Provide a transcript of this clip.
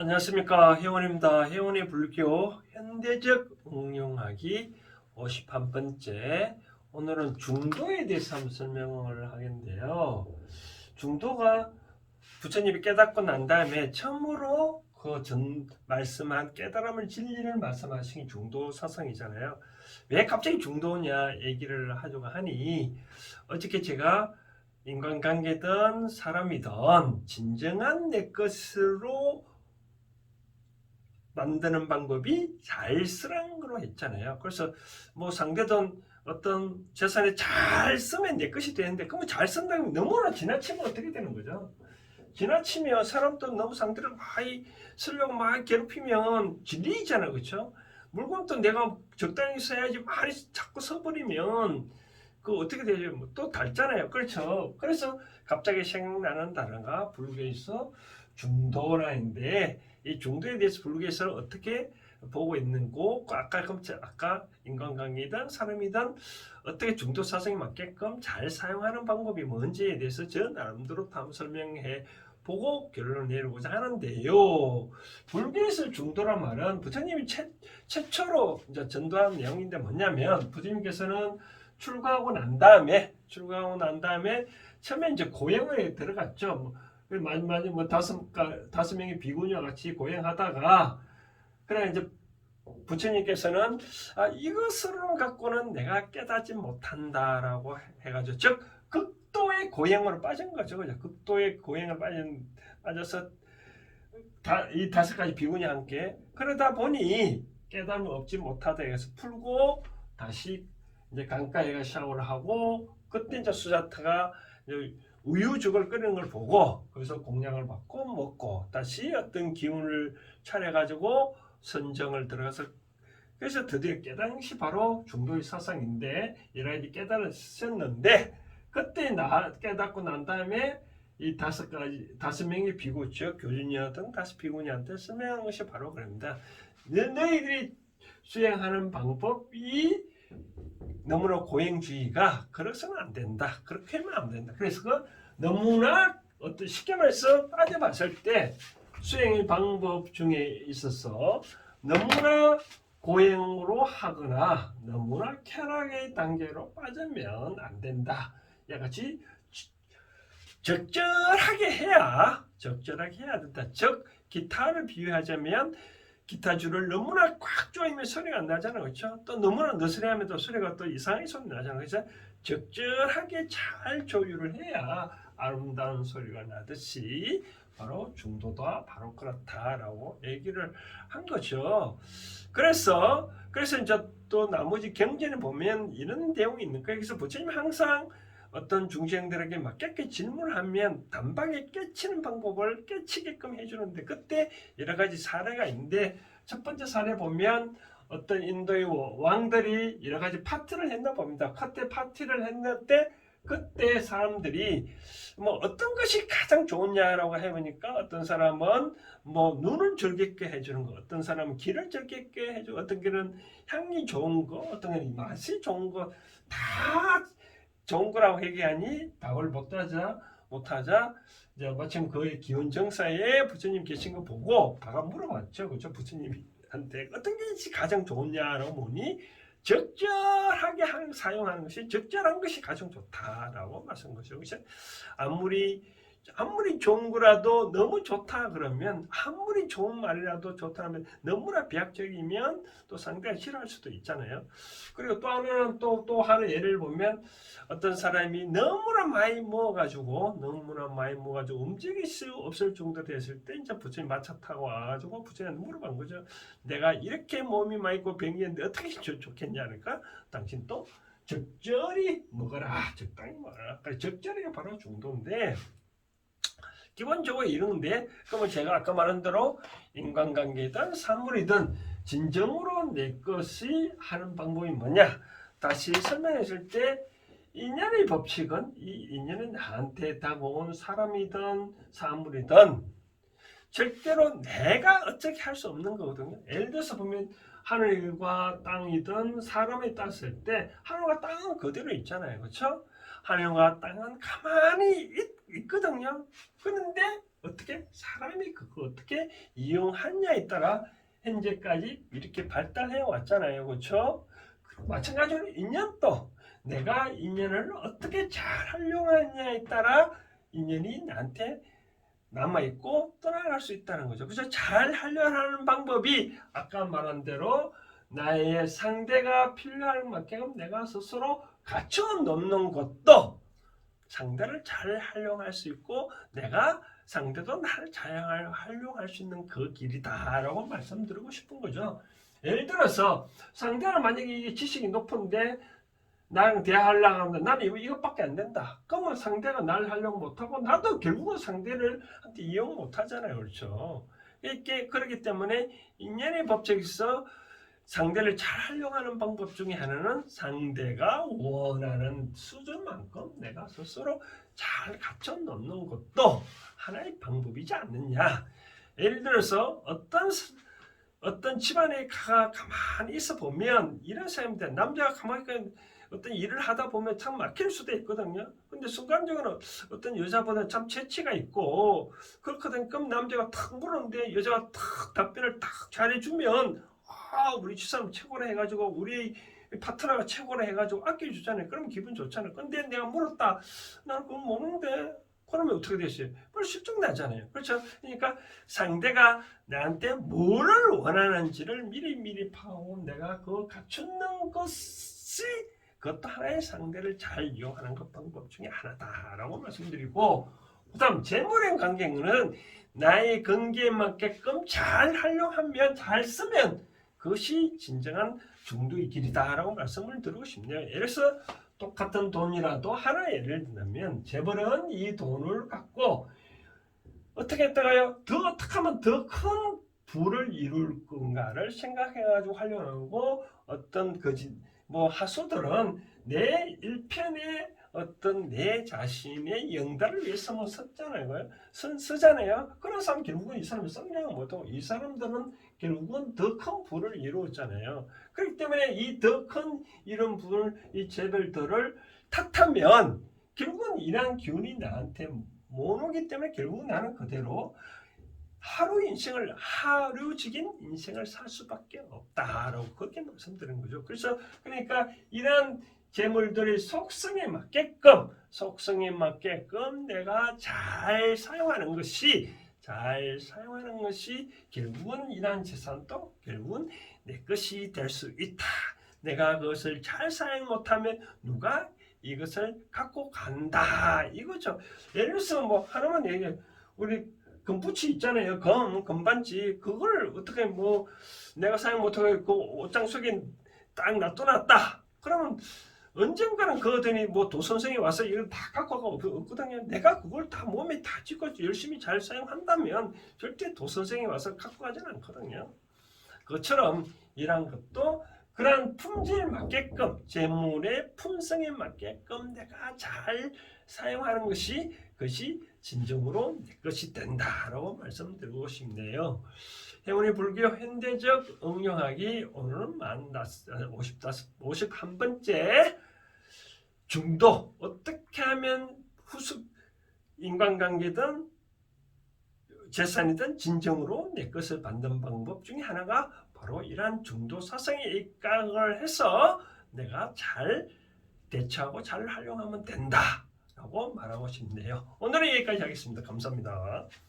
안녕하십니까 혜원입니다. 혜원의 불교 현대적 응용하기 51번째 오늘은 중도에 대해서 한번 설명을 하겠는데요. 중도가 부처님이 깨닫고 난 다음에 처음으로 그 전 말씀한 깨달음을 진리를 말씀하신 게 중도 사상이잖아요. 왜 갑자기 중도냐 얘기를 하려고 하니 어저께 제가 인간관계든 사람이든 진정한 내 것으로 만드는 방법이 잘 쓰라는 걸로 했잖아요. 그래서 뭐 상대든 어떤 재산에 잘 쓰면 내 것이 되는데 그러면 잘 쓴다면 너무나 지나치면 어떻게 되는 거죠? 지나치면 사람도 너무 상대를 많이 쓰려고 막 괴롭히면 질리잖아요. 그렇죠? 물건도 내가 적당히 써야지 많이 자꾸 써버리면 그 어떻게 되죠? 뭐또 닳잖아요. 그렇죠? 그래서 갑자기 생각나는 단어가 불교에서 중도라는데 이 중도에 대해서 불교에서는 어떻게 보고 있는고 아까 그 아까 인간관계든 사람이든 어떻게 중도 사상에 맞게끔 잘 사용하는 방법이 뭔지에 대해서 저 나름대로 한번 설명해 보고 결론을 내리고자 하는데요. 불교에서 중도란 말은 부처님이 최, 최초로 이제 전도한 내용인데 뭐냐면 부처님께서는 출가하고 난 다음에 출가하고 난 다음에 처음에 이제 고행에 들어갔죠. 뭐, 많이 많이 뭐 다섯 가 다섯 명의 비구니와 같이 고행하다가 그래 이제 부처님께서는 아 이것으로 갖고는 내가 깨닫지 못한다라고 해가지고 즉 극도의 고행으로 빠진 거죠, 그죠? 극도의 고행을 빠진 빠져서 다, 이 다섯 가지 비구니 함께 그러다 보니 깨달음을 얻지 못하다 해서 풀고 다시 이제 강가에 가 샤워를 하고 그때 이제 수자타가 이제 우유죽을 끓이는 걸 보고 거기서 공양을 받고 먹고 다시 어떤 기운을 차려 가지고 선정을 들어가서 그래서 드디어 깨달은 것이 바로 중도의 사상인데 이라이디 깨달았었는데 그때 나 깨닫고 난 다음에 이 다섯 가지 다섯 명의 비구 즉 교준이었던 다섯 비구니한테 설명한 것이 바로 그럽니다. 너, 너희들이 수행하는 방법이 너무나 고행주의가 그래서는 안 된다. 그렇게 하면 안 된다. 그래서 그 너무나 어떤 쉽게 말해서 따져봤을 때 수행의 방법 중에 있어서 너무나 고행으로 하거나 너무나 쾌락의 단계로 빠지면 안 된다. 이같이 적절하게 해야 적절하게 해야 된다. 즉 기타를 비유하자면 기타 줄을 너무나 꽉 조이면 소리가 안 나잖아요. 그렇죠? 또 너무나 느슨해하면 또 소리가 또 이상하게 소리 나잖아요. 그래서 적절하게 잘 조율을 해야 아름다운 소리가 나듯이 바로 중도다 바로 그렇다라고 얘기를 한 거죠. 그래서 그래서 이제 또 나머지 경전에 보면 이런 내용이 있는 거예요. 그래서 부처님 항상 어떤 중생들에게 맞게 질문을 하면 단박에 깨치는 방법을 깨치게끔 해주는데 그때 여러 가지 사례가 있는데 첫 번째 사례 보면 어떤 인도의 왕들이 여러 가지 파티를 했나 봅니다. 그때 파티를 했는데 그때 사람들이 뭐 어떤 것이 가장 좋으냐라고 해보니까 어떤 사람은 뭐 눈을 즐겁게 해주는 거, 어떤 사람은 귀를 즐겁게 해주고, 어떤 길은 향이 좋은 거, 어떤 길은 맛이 좋은 거 다 좋은 거라고 얘기하니 답을 못하자 못하자 이제 마침 그의 기운 정사에 부처님 계신 거 보고 다가 물어봤죠, 그렇죠? 부처님한테 어떤 것이 가장 좋냐라고 보니 적절하게 한- 사용하는 것이 적절한 것이 가장 좋다라고. 그래서 아무리 아무리 좋은 거라도 너무 좋다 그러면 아무리 좋은 말이라도 좋다면 너무나 비약적이면 또 상대가 싫어할 수도 있잖아요. 그리고 또 하나는 또 또 하나 예를 보면 어떤 사람이 너무나 많이 먹어가지고 너무나 많이 먹어가지고 움직일 수 없을 정도 됐을 때 이제 부처님 마차 타고 와가지고 부처님한테 물어본 거죠. 내가 이렇게 몸이 많이 있고 병이었는데 어떻게 좋, 좋겠냐 니까 당신 또 적절히 먹어라 적당히 먹어라 그러니까 적절히가 바로 중도인데 기본적으로 이러는데 그러면 제가 아까 말한 대로 인간관계든 사물이든 진정으로 내 것이 하는 방법이 뭐냐 다시 설명했을 때 인연의 법칙은 이 인연은 나한테 다가온 사람이든 사물이든 절대로 내가 어떻게 할 수 없는 거거든요. 예를 들어서 보면 하늘과 땅이든 사람이 땄을 때 하늘과 땅은 그대로 있잖아요. 그렇죠? 하늘과 땅은 가만히 있, 있거든요. 그런데 어떻게 사람이 그거 어떻게 이용하냐에 따라 현재까지 이렇게 발달해 왔잖아요. 그렇죠? 마찬가지로 인연도 내가 인연을 어떻게 잘 활용하냐에 따라 인연이 나한테 남아 있고 떠나갈 수 있다는 거죠. 그래서 잘 하려는 방법이 아까 말한 대로 나의 상대가 필요할 만큼 내가 스스로 갖춰 놓는 것도 상대를 잘 활용할 수 있고 내가 상대도 나를 잘 활용할 수 있는 그 길이다라고 말씀드리고 싶은 거죠. 예를 들어서 상대가 만약에 이게 지식이 높은데 나랑 대화하려고 하는데 나는 이것밖에 안 된다. 그러면 상대가 나를 활용 못하고 나도 결국은 상대를 이용 못하잖아요. 그렇죠. 이렇게 그렇기 때문에 인연의 법칙에서 상대를 잘 활용하는 방법 중에 하나는 상대가 원하는 수준만큼 내가 스스로 잘 갖춰 놓는 것도 하나의 방법이지 않느냐. 예를 들어서 어떤 스- 어떤 집안에 가 가만히 있어 보면 이런 사람들 남자가 가만히 있 어떤 일을 하다 보면 참 막힐 수도 있거든요. 근데 순간적으로 어떤 여자보다 참 재치가 있고 그렇거든. 그럼 남자가 탁 물었는데 여자가 탁 답변을 탁 잘해주면 아 우리 집사람 최고라 해가지고 우리 파트너가 최고라 해가지고 아껴주잖아요. 그러면 기분 좋잖아요. 근데 내가 물었다. 나는 그거 모르는데 그러면 어떻게 되겠어요? 별로 실증 나잖아요. 그렇죠? 그러니까 상대가 나한테 뭐를 원하는지를 미리미리 파악하고 내가 그 갖추는 것이 그것도 하나의 상대를 잘 이용하는 것 방법 중에 하나다라고 말씀드리고 그다음 재물의 관계는 나의 관계에 맞게끔 잘 활용하면 잘 쓰면 그것이 진정한 중도의 길이다라고 말씀을 드리고 싶네요. 예를 들어서 똑같은 돈이라도 하나 예를 들면 재벌은 이 돈을 갖고 어떻게 했다가요? 더 어떻게 하면 더 큰 부를 이룰 건가를 생각해가지고 활용하고 어떤 거지 뭐 하수들은 내 일편의 어떤 내 자신의 영달을 위해서 뭐 썼잖아요. 쓰, 쓰잖아요. 그런 사람 결국은 이 사람이 성장을 못하고 이 사람들은 결국은 더 큰 부를 이루었잖아요. 그렇기 때문에 이 더 큰 이런 부를 이 재벌들을 탓하면 결국은 이러한 기운이 나한테 못 오기 때문에 결국은 나는 그대로 하루 인생을 하루직인 인생을 살 수밖에 없다라고 그렇게 말씀드린 거죠. 그래서 그러니까 이런 재물들의 속성에 맞게끔 속성에 맞게끔 내가 잘 사용하는 것이 잘 사용하는 것이 결국은 이러한 재산도 결국은 내 것이 될 수 있다. 내가 그것을 잘 사용 못하면 누가 이것을 갖고 간다 이거죠. 예를 들어서 뭐 하나만 얘기해 우리 금붙이 있잖아요. 검 금반지 그걸 어떻게 뭐 내가 사용 못하고 그 옷장 속에 딱 놔둬놨다. 그러면 언젠가는 그더니 뭐 도선생이 와서 이걸 다 갖고 가고 그 없거든요. 내가 그걸 다 몸에 다 쥐고 열심히 잘 사용한다면 절대 도선생이 와서 갖고 가지는 않거든요. 그것처럼 이런 것도 그런 품질에 맞게끔 재물의 품성에 맞게끔 내가 잘 사용하는 것이 그것이 진정으로 내 것이 된다라고 말씀드리고 싶네요. 해운의 불교 현대적 응용하기 오늘은 만 55, 51번째 중도 어떻게 하면 후속 인간관계든 재산이든 진정으로 내 것을 받는 방법 중에 하나가 바로 이러한 중도 사상에 입각을 해서 내가 잘 대처하고 잘 활용하면 된다라고 말하고 싶네요. 오늘은 여기까지 하겠습니다. 감사합니다.